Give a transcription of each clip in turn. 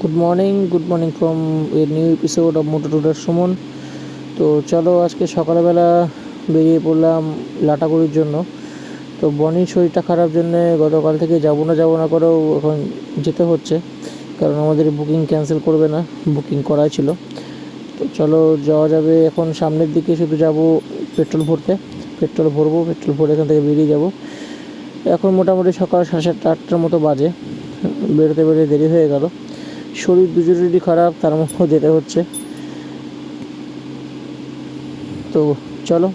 Good morning good morning from a new episode of মোটো টুডার সুমন। তো চলো আজকে সকালবেলা বেরিয়ে পড়লাম লাটাগুড়ির জন্য। তো বনির শরীরটা খারাপ জন্যে গতকাল থেকে যাব না যাব না করেও এখন যেতে হচ্ছে। কারণ আমাদের বুকিং ক্যান্সেল করবে না বুকিং করাই ছিল। তো চলো যাওয়া যাবে এখন সামনের দিকে, শুধু যাব পেট্রোল ভরতে। পেট্রোল ভরবো, পেট্রোল ভরে এখান থেকে বেরিয়ে যাব। এখন মোটামুটি সকাল সাড়ে সাতটা, আটটার মতো বাজে। বেরোতে বেরোতে দেরি হয়ে গেল। শরীর দুজনেরই খারাপ, তার মধ্যে যেতে হচ্ছে। তো চলো,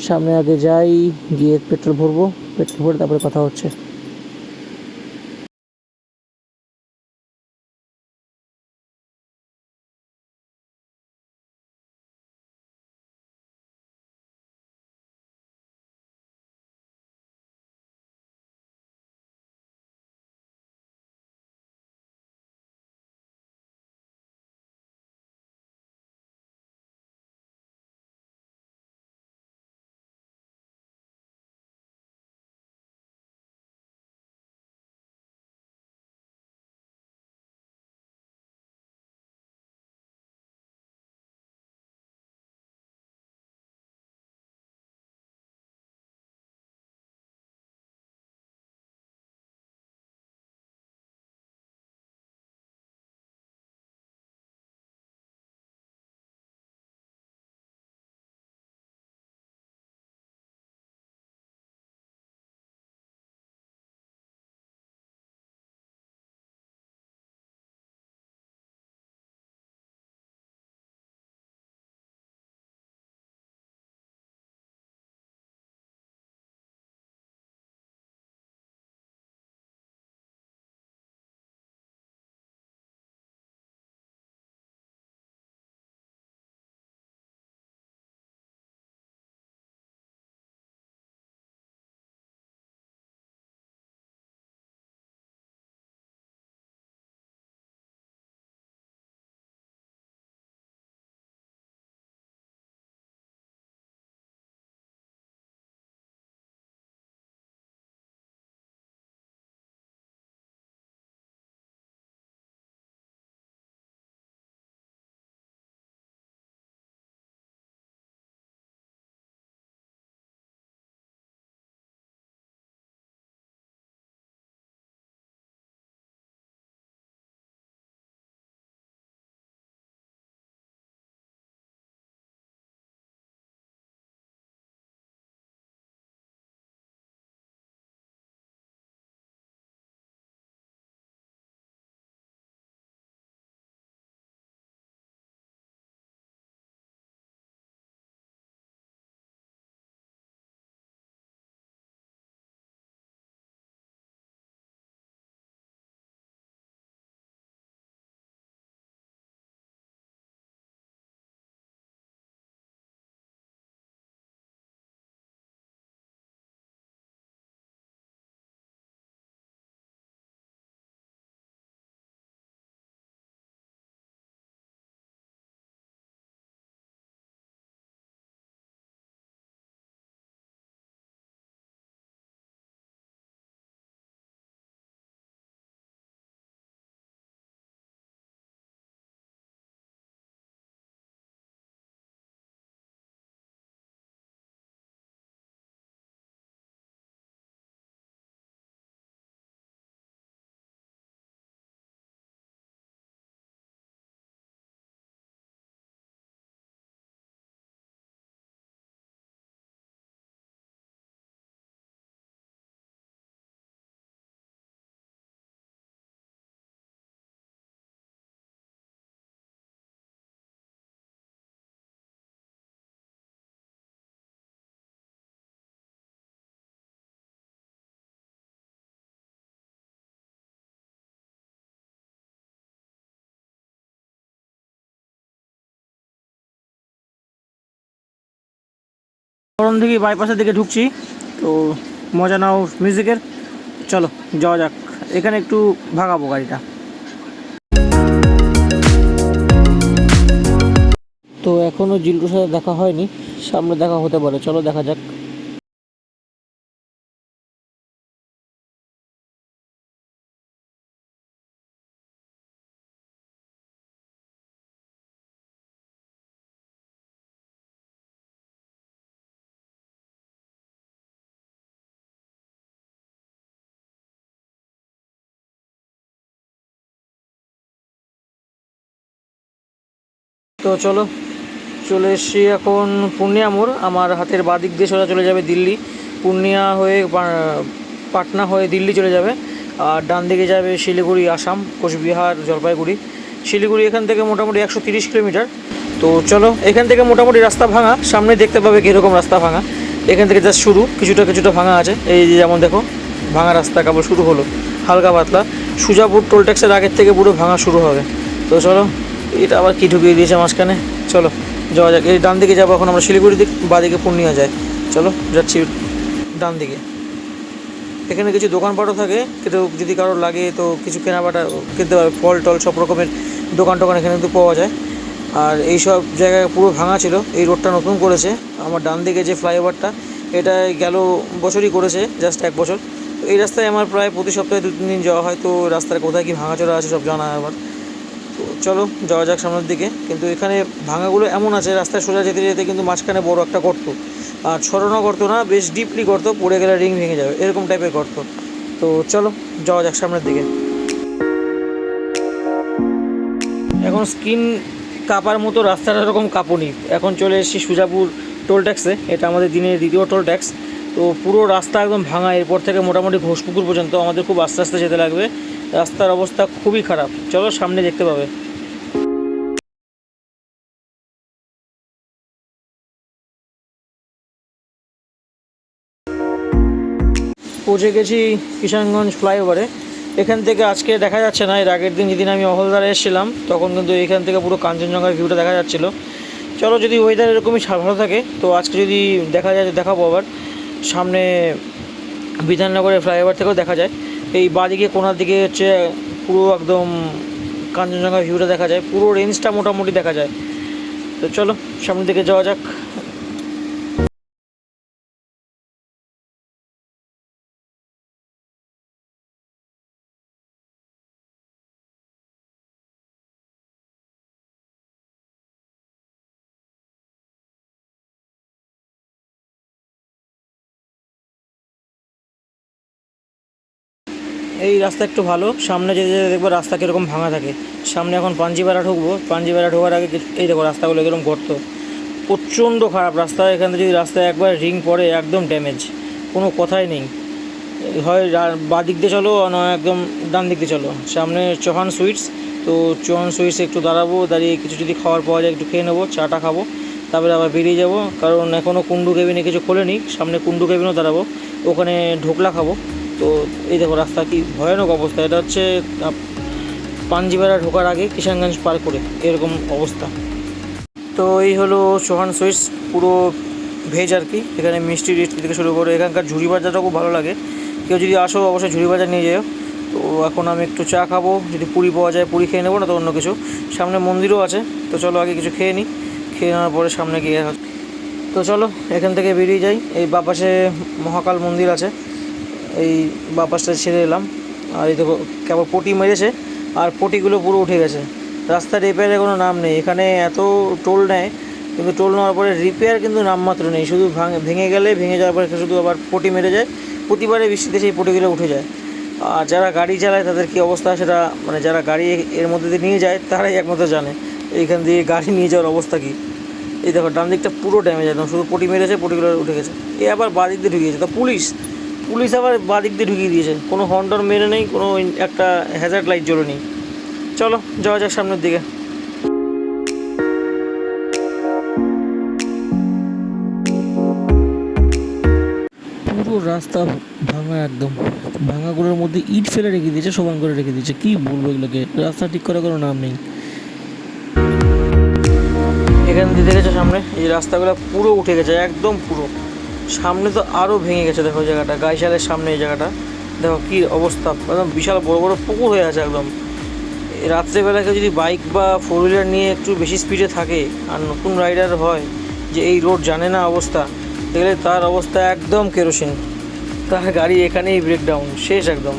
সামনে আগে যাই, গিয়ে পেট্রোল ভরবো, পেট্রোল ভরে তারপরে কথা হচ্ছে। গরম থেকে বাইপাসের দিকে ঢুকছি, তো মজা নাও মিউজিকের চলো, যাওয়া যাক। এখানে একটু ভাগাবো গাড়িটা। তো এখনও জিল্টুর সাথে দেখা হয়নি, সামনে দেখা হতে পারে। চলো দেখা যাক। তো চলো, চলে এসছি এখন পূর্ণিয়া মোড়। আমার হাতের বাদিক দিয়ে সোজা চলে যাবে দিল্লি। পূর্ণিয়া হয়ে পাটনা হয়ে দিল্লি চলে যাবে। আর ডান দিকে যাবে শিলিগুড়ি, আসাম, কোচবিহার, জলপাইগুড়ি। শিলিগুড়ি এখান থেকে মোটামুটি একশো তিরিশ কিলোমিটার। তো চলো, এখান থেকে মোটামুটি রাস্তা ভাঙা। সামনে দেখতে পাবে কীরকম রাস্তা ভাঙা। এখান থেকে জাস্ট শুরু, কিছুটা কিছুটা ভাঙা আছে। এই যে যেমন দেখো, ভাঙা রাস্তা কেবল শুরু হলো, হালকা পাতলা। সুজাপুর টোল ট্যাক্সের আগের থেকে পুরো ভাঙা শুরু হবে। তো চলো এটা আবার কি ঢুকিয়ে দিয়েছে মাঝখানে? চলো, যাওয়া যাক। এই ডান দিকে যাব, এখন আমরা শিলিগুড়ি দিক, বাদিকে পূর্ণিয়া যায় চলো, যাচ্ছি ডান দিকে এখানে কিছু দোকানপাটও থাকে, কিন্তু যদি কারোর লাগে তো কিছু কেনাকাটা কিনতে পারবে। ফল টল সব রকমের দোকান টোকান এখানে কিন্তু পাওয়া যায়। আর এই সব জায়গায় পুরো ভাঙা ছিল, এই রোডটা নতুন করেছে। আমার ডান দিকে যে ফ্লাইওভারটা, এটা গেল বছরই করেছে, জাস্ট এক বছর। এই রাস্তায় আমার প্রায় প্রতি সপ্তাহে দু তিন দিন যাওয়া হয়, তো রাস্তার কোথায় কি ভাঙাচোরা আছে সব জানা আমার। চলো, যাওয়া যাক সামনের দিকে। কিন্তু এখানে ভাঙাগুলো এমন আছে, রাস্তায় সোজা যেতে যেতে কিন্তু মাঝখানে বড় একটা গর্ত। আর ছড়ানো গর্ত না, বেশ ডিপলি গর্ত, পড়ে গেলে রিং ভেঙে যাবে, এরকম টাইপের গর্ত। তো চলো, যাওয়া যাক সামনের দিকে। এখন স্কিন কাপার মতো রাস্তাটা এরকম কাঁপুনি। এখন চলে এসেছি সুজাপুর টোল ট্যাক্সে এটা আমাদের দিনের দ্বিতীয় টোল ট্যাক্স তো পুরো রাস্তা একদম ভাঙা, এরপর থেকে মোটামুটি ঘোষপুকুর পর্যন্ত আমাদের খুব আস্তে আস্তে যেতে লাগবে। রাস্তার অবস্থা খুবই খারাপ। চলো সামনে দেখতে পাবে। পৌঁছে গেছি কিষানগঞ্জ ফ্লাইওভারে। এখান থেকে আজকে দেখা যাচ্ছে না, এর আগের দিন যেদিন আমি অহলদারে এসেছিলাম, তখন কিন্তু এখান থেকে পুরো কাঞ্চনজঙ্ঘার ভিউটা দেখা যাচ্ছিল। চলো যদি ওয়েদার এরকমই ভালো থাকে, তো আজকে যদি দেখা যায়, দেখাবো আবার। সামনে বিধাননগরের ফ্লাইওভার থেকেও দেখা যায়। এই বাঁদিকে, কোনার দিকে হচ্ছে পুরো একদম কাঞ্চনজঙ্ঘা ভিউটা দেখা যায়। পুরো রেঞ্জটা মোটামুটি দেখা যায়। তো চলো, সামনের দিকে যাওয়া যাক। এই রাস্তা একটু ভালো। সামনে যেতে যেতে দেখব রাস্তা কীরকম ভাঙা থাকে। সামনে এখন পাঞ্জিপাড়া ঢুকবো। পাঞ্জিপাড়া ঢোকার আগে এই দেখো, রাস্তাগুলো এরকম গর্ত। প্রচণ্ড খারাপ রাস্তা। এখান থেকে যদি রাস্তায় একবার রিং পড়ে, একদম ড্যামেজ। কোনো কথাই নেই। হয় বাঁ দিক দিয়ে চলো নয় একদম ডান দিক দিয়ে চলো। সামনে চৌহান সুইটস। তো চৌহান সুইটসে একটু দাঁড়াবো। দাঁড়িয়ে কিছু যদি খাওয়ার পাওয়া যায়, একটু খেয়ে নেব, চাটা খাব। তারপরে আবার বেরিয়ে যাব। কারণ এখনও কুন্ডু কেবিনে কিছু খোলেনি। সামনে কুন্ডু কেবিনও দাঁড়াবো। ওখানে ঢোকলা খাব। তো এই দেখো রাস্তা কি ভয়ানক অবস্থা। এটা হচ্ছে পাঞ্জিবেড়া ঢোকার আগে কিষানগঞ্জ পার করে, এরকম অবস্থা। তো এই হলো সোহান সুইটস, পুরো ভেজ আর কি। এখানে মিষ্টি টিষ্টি থেকে শুরু করে এখানকার ঝুড়ি বাজারটা খুব ভালো লাগে। কেউ যদি আসো, অবশ্যই ঝুড়ি বাজার নিয়ে যেও। তো এখন আমি একটু চা খাব, যদি পুরি পাওয়া যায় পুরি খেয়ে নেব না তো অন্য কিছু। সামনে মন্দিরও আছে, তো চলো আগে কিছু খেয়ে নিই খেয়ে নেওয়ার পরে সামনে গিয়ে তো চলো, এখান থেকে বেরিয়ে যাই। এই বাপাশে মহাকাল মন্দির আছে। এই বাপাসটা ছেড়ে এলাম। আর এই দেখো, কেবল পটি মেরেছে, আর পটিগুলো পুরো উঠে গেছে। রাস্তার রিপেয়ারের কোনো নাম নেই। এখানে এত টোল নেয়, কিন্তু টোল নেওয়ার পরে রিপেয়ার কিন্তু নামমাত্র নেই। শুধু ভাঙ- ভেঙে গেলে ভেঙে যাওয়ার পরে শুধু আবার পটি মেরে যায়। প্রতিবারে বৃষ্টিতে সেই পটিগুলো উঠে যায়। আর যারা গাড়ি চালায়, তাদের কী অবস্থা? সেটা মানে যারা গাড়ি এর মধ্যে দিয়ে নিয়ে যায়, তারাই একমাত্র জানে। এইখান দিয়ে গাড়ি নিয়ে যাওয়ার অবস্থা কী? এই দেখো ডান দিকটা পুরো ড্যামেজ একদম। শুধু পটি মেরেছে, পটিগুলো উঠে গেছে। এ আবার বাঁ দিক দিয়ে ঢুকিয়েছে। তো পুলিশ? পুলিশ আবার বাঁ দিক দিয়ে ঢুকিয়ে দিয়েছে। কোনো হন্ডর মেরে নেই কোনো একটা হ্যাজার্ড লাইট জ্বলে নেই। চলো যাওয়া যাক সামনের দিকে। পুরো রাস্তা ভাঙা একদম। ভাঙাগুলোর মধ্যে ইট ফেলে রেখে দিয়েছে সমান করে রেখে দিয়েছে। কি বলব এগুলোকে? রাস্তা ঠিক করার কোনো নাম নেই। এখান দিয়ে দেখেছ সামনে? এই রাস্তাগুলো পুরো উঠে গেছে একদম পুরো। সামনে তো আরও ভেঙে গেছে, দেখো জায়গাটা। গাইশালের সামনে এই জায়গাটা। দেখো কি অবস্থা, একদম বিশাল বড় বড় পুকুর হয়ে আছে একদম। রাত্রেবেলা কেউ যদি বাইক বা ফোর হুইলার নিয়ে একটু বেশি স্পিডে থাকে, আর নতুন রাইডার হয়, যে এই রোড জানে না অবস্থা, দেখলে তার অবস্থা একদম কেরোসিন তার গাড়ি এখানেই ব্রেকডাউন শেষ একদম।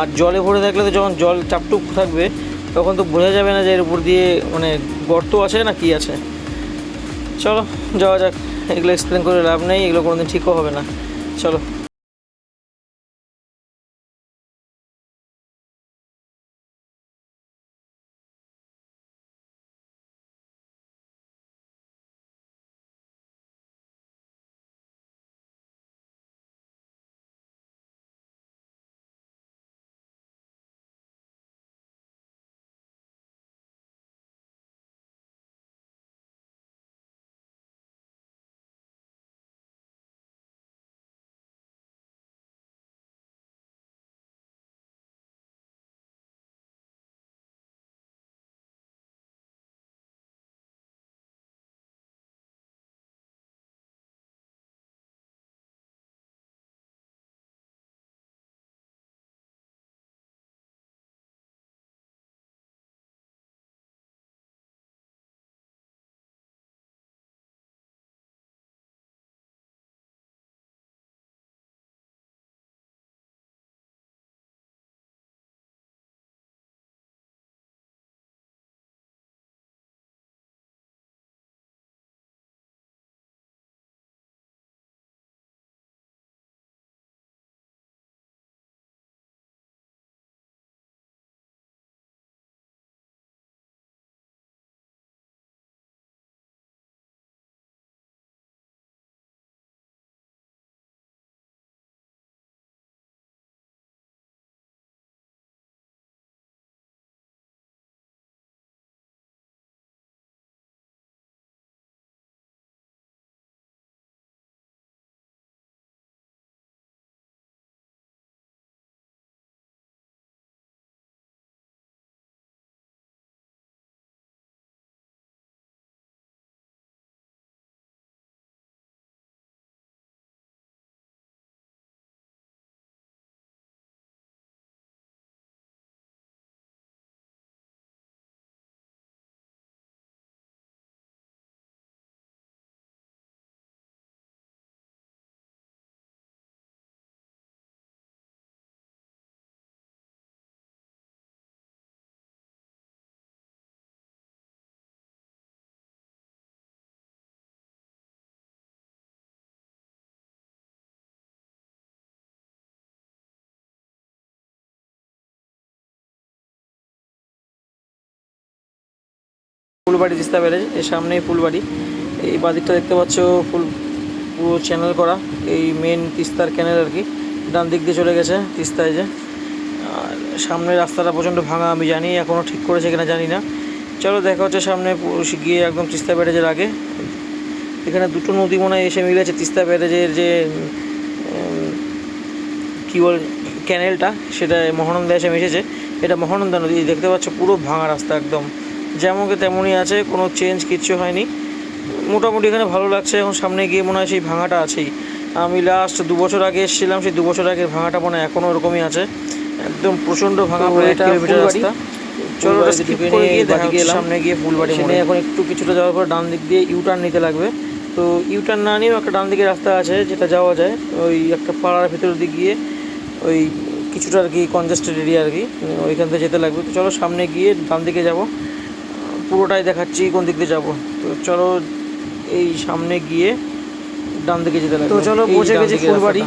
আর জলে ভরে থাকলে তো যখন জল চাপটুক থাকবে, তখন তো বোঝা যাবে না যে এর উপর দিয়ে মানে গর্ত আছে না কি আছে। চলো, যাওয়া যাক। এগুলো এক্সপ্লেন করে লাভ নেই এগুলো কোনোদিন ঠিকও হবে না। চলো। ফুলবাড়ি তিস্তা ব্যারেজ, এর সামনেই ফুলবাড়ি। এই বাদিকটা দেখতে পাচ্ছ, ফুল পুরো চ্যানেল করা। এই মেন তিস্তার ক্যানেল আর কি। ডান দিক দিয়ে চলে গেছে তিস্তায় যে। আর সামনের রাস্তাটা প্রচণ্ড ভাঙা, আমি জানি এখনও ঠিক করেছে কিনা জানি না। চলো দেখা হচ্ছে সামনে গিয়ে একদম তিস্তা ব্যারেজের আগে। এখানে দুটো নদী মনে এসে মিলেছে তিস্তা ব্যারেজের যে কী বল ক্যানেলটা সেটা মহানন্দা এসে মিশেছে। এটা মহানন্দা নদী, দেখতে পাচ্ছ পুরো ভাঙা রাস্তা একদম। যেমনকে তেমনই আছে কোনো চেঞ্জ কিচ্ছু হয়নি। মোটামুটি এখানে ভালো লাগছে এখন সামনে গিয়ে মনে হয় সেই ভাঙাটা আছেই। আমি লাস্ট দু বছর আগে এসেছিলাম সেই দু বছর আগের ভাঙাটা মনে হয় এখনও ওরকমই আছে। একদম প্রচণ্ড ভাঙা প্রায় এক কিলোমিটার রাস্তা। চলো করে গিয়ে দেখা হচ্ছে সামনে গিয়ে ফুলবাড়ি মোড়ে এখন একটু কিছুটা যাওয়ার পর ডান দিক দিয়ে ইউটার্ন নিতে লাগবে। তো ইউটার্ন না নিয়েও একটা ডান দিকে রাস্তা আছে যেটা যাওয়া যায়। ওই একটা পাড়ার ভেতর দিক গিয়ে ওই কিছুটা আর কি কনজেস্টেড এরিয়া আর কি ওইখান থেকে যেতে লাগবে। তো চলো সামনে গিয়ে ডান দিকে যাব। পুরোটাই দেখাচ্ছি কোন দিক দিয়ে যাব। তো চলো এই সামনে গিয়ে ডান দিকে যেতে লাগবে। তো চলো পৌঁছে গেছি ফুলবাড়ি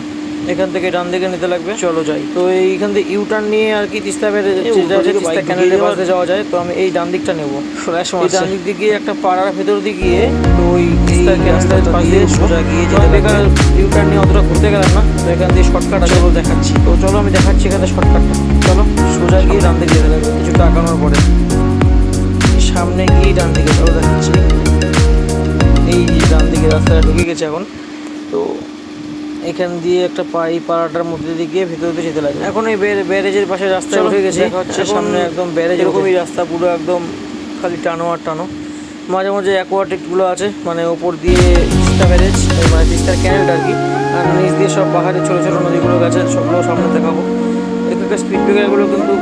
এখান থেকে ডান দিকে নিতে লাগবে। চলো যাই। তো এইখান থেকে ইউটার্ন নিয়ে আর কি তিস্তা বেড়ে যেটা ক্যানেলের যাওয়া যায়। তো আমি এই ডান দিকটা নেব। ডান দিক দিয়ে গিয়ে একটা পাড়ার ভেতর দিয়ে গিয়ে তো ওই তিস্তা রাস্তার পাশ দিয়ে সোজা গিয়ে যেতে বেকার ইউটার্ন নিয়ে অতটা ঘুরতে গেলাম না। তো এখান দিয়ে শর্টকাট আছে দেখাচ্ছি। তো চলো আমি দেখাচ্ছি এখানে শর্টকাটটা চলো সোজা গিয়ে ডান দিকে যেতে লাগবে। কিছুটা আঁকানোর পরে। গিয়ে ডান দিকে চলো দেখাচ্ছি এই ডান দিকে রাস্তাটা ঢুকে গেছে এখন। তো এখান দিয়ে একটা পাই পাড়াটার মধ্যে দিয়ে গিয়ে ভেতর দিয়ে যেতে লাগে এখন এই ব্যারেজের পাশে রাস্তায় উঠে গেছে। হচ্ছে সামনে একদম ব্যারেজ এরকমই রাস্তা পুরো একদম খালি টানো আর টানো। মাঝে মাঝে অ্যাকোয়াটিকগুলো আছে মানে ওপর দিয়ে তিস্তা ব্যারেজ এই মানে তিস্তার ক্যানেলটা আর কি। আর নিচ দিয়ে সব পাহাড়ে ছোটো ছোটো নদীগুলো গেছে সবগুলো সামনে দেখাবো। এখানকার স্পিড ব্রেকারগুলো কিন্তু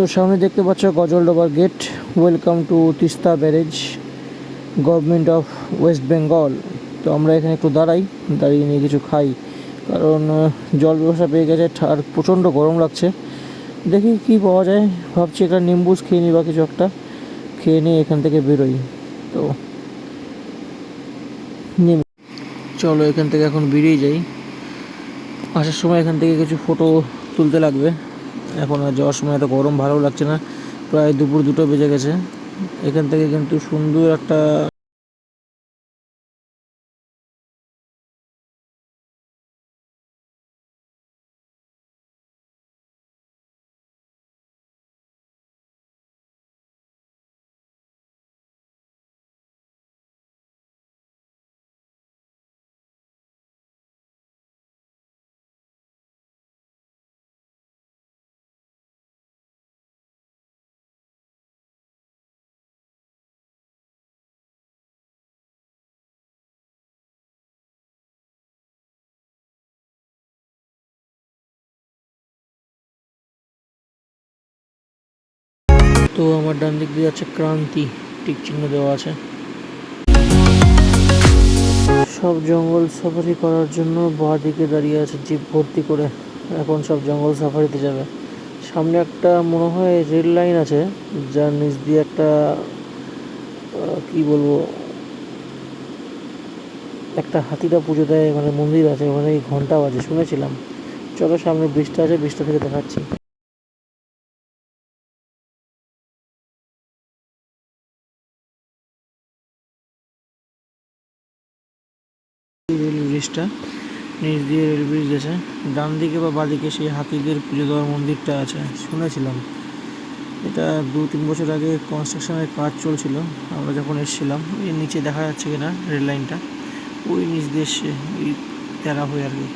তো সামনে দেখতে পাচ্ছ গজলডোবার gate. Welcome to Teesta barrage government of West Bengal তো আমরা এখানে একটু দাঁড়াই, দাঁড়িয়ে নিয়ে কিছু খাই। কারণ জল ব্যবস্থা পেয়ে গেছে, আর প্রচণ্ড গরম লাগছে। দেখি কি পাওয়া যায়। ভাবছি একটা নিম্বুস খেয়ে নিই বা কিছু একটা। খেয়ে নিয়ে এখান থেকে বেরোই। তো চলো এখান থেকে এখন বেরিয়ে যাই। আসার সময় এখান থেকে কিছু ফটো তুলতে লাগবে। এখন আর যাওয়ার সময় এত গরম ভালো লাগছে না। প্রায় দুপুর দুটো বেজে গেছে। এখান থেকে কিন্তু সুন্দর একটা তো আমার ডান দিক দিয়ে যাচ্ছে ক্রান্তি টিক চিহ্ন দেওয়া আছে। সব জঙ্গল সাফারি করার জন্য বাঁ দিকে দাঁড়িয়ে আছে জিপ ভর্তি করে। এখন সব জঙ্গল সাফারিতে যাবে। সামনে একটা মনে হয় রেল লাইন আছে, যার নিচ দিয়ে একটা কি বলব, একটা হাতিটা পুজো দেয় মানে মন্দির আছে, ওখানে ঘণ্টা বাজে শুনেছিলাম। চলো সামনে ব্রিজটা আছে বৃষ্টি থেকে দেখাচ্ছি। ব্রিজটা, নিচ দিয়ে রেল ব্রিজ গেছে ডান দিকে বা বাঁদিকে সেই হাতিদের পুজো দেওয়ার মন্দিরটা আছে। শুনেছিলাম। এটা দু তিন বছর আগে কনস্ট্রাকশনের কাজ চলছিল। আমরা যখন এসেছিলাম এর নিচে দেখা যাচ্ছে কিনা রেল লাইনটা, ওই নিচ দিয়ে এসছে ওই তেরা হয়ে আর কি।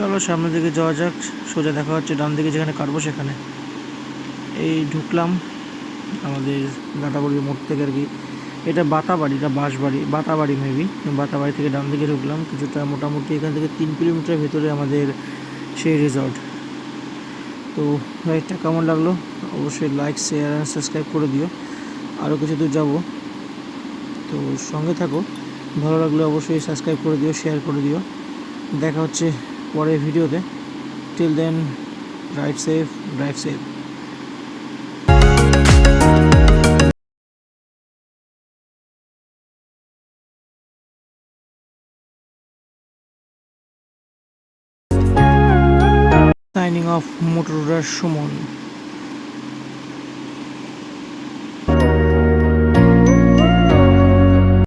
চলো সামনের দিকে যাওয়া যাক। সোজা দেখা হচ্ছে, ডান দিকে যেখানে কাটবো সেখানে। এই ঢুকলাম আমাদের গাটাবাড়ির মোড় থেকে আর কি। এটা বাতাবাড়ি, এটা বাঁশবাড়ি, বাতাবাড়ি মেবি বাতাবাড়ি থেকে ডান দিকে ঢুকলাম। কিছুটা মোটামুটি এখান থেকে তিন কিলোমিটার ভেতরে আমাদের সেই রিসর্ট তো রাইডটা কেমন লাগল? অবশ্যই লাইক শেয়ার অ্যান্ড সাবস্ক্রাইব করে দিও। আরও কিছু দূর যাব। তো সঙ্গে থাকো। ভালো লাগলে অবশ্যই সাবস্ক্রাইব করে দিও শেয়ার করে দিও। দেখা হচ্ছে পরের ভিডিওতে। Till then ride safe drive safe signing off মোটরোডার Suman